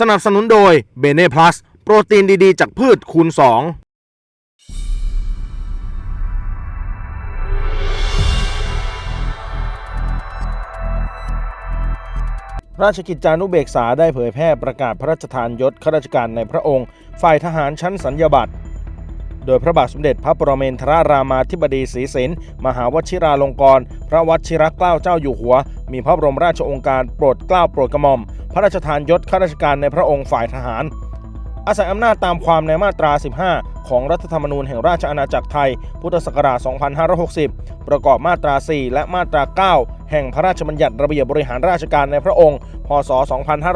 สนับสนุนโดยเบเน่พลัสโปรตีนดีๆ จากพืชคูณ 2ราชกิจจานุเบกษาได้เผยแพร่ประกาศพระราชทานยศข้าราชการในพระองค์ ฝ่ายทหารชั้นสัญญาบัตร โดยพระบาทสมเด็จพระปรเมนทรรามาธิบดีศรีสินมหาวชิราลงกรณ์พระวชิรเกล้าเจ้าอยู่หัว มีพระบรมราชองการโปรดเกล้าโปรดกระหม่อม พระราชทานยศข้าราชการในพระองค์ฝ่ายทหาร อาศัยอำนาจตามความในมาตรา 15 ของรัฐธรรมนูญแห่งราชอาณาจักรไทย พุทธศักราช 2560 ประกอบมาตรา 4 และมาตรา 9 แห่งพระราชบัญญัติระเบียบบริหารราชการในพระองค์ พศ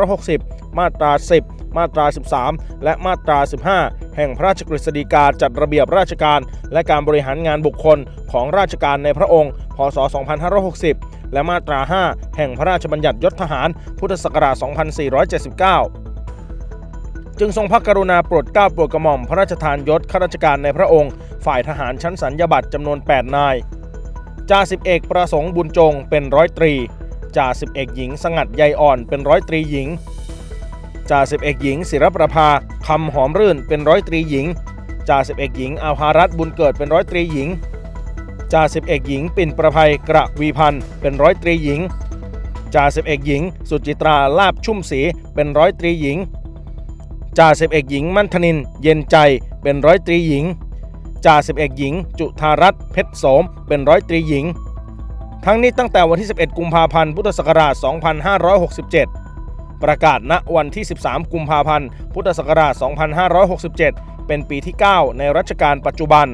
2560 มาตรา 10 มาตรา 13 และมาตรา 15 แห่งพระราชกฤษฎีกาจัดระเบียบราชการ และการบริหารงานบุคคลของราชการในพระองค์ พศ 2560 และมาตรา 5 แห่งพระราชบัญญัติยศทหาร พุทธศักราช 2479จึงทรงพระกรุณาโปรดเกล้าโปรดกระหม่อมพระราชทานยศข้าราชการในพระองค์ ฝ่ายทหารชั้นสัญญาบัตรจำนวน 8 นาย จ่าสิบเอกประสงค์บุญจงเป็นร้อยตรี จ่าสิบเอกหญิงสงัดใยอ่อนเป็นร้อยตรีหญิง จ่าสิบเอกหญิง ศิรประภาคำหอมรื่นเป็นร้อยตรีหญิงจ่าสิบเอกหญิงอาภารัตบุญเกิดเป็นร้อยตรีหญิงจ่าสิบเอกหญิง ปิ่นประภัยกระวีพันธ์เป็นร้อยตรีหญิงจ่าสิบเอกหญิง สุจิตราลาบชุ่มศรีเป็นร้อยตรีหญิงจ่าสิบเอกหญิง มั่นธนิน เย็นใจเป็นร้อยตรีหญิงจ่าสิบเอกหญิง จุธารัตน์เพชรโสมเป็นร้อยตรีหญิง ทั้งนี้ตั้งแต่วันที่ 11 กุมภาพันธ์ พุทธศักราช 2567 ประกาศณวันที่ 13 กุมภาพันธ์ พุทธศักราช 2567 เป็นปีที่ 9 ในรัชกาลปัจจุบัน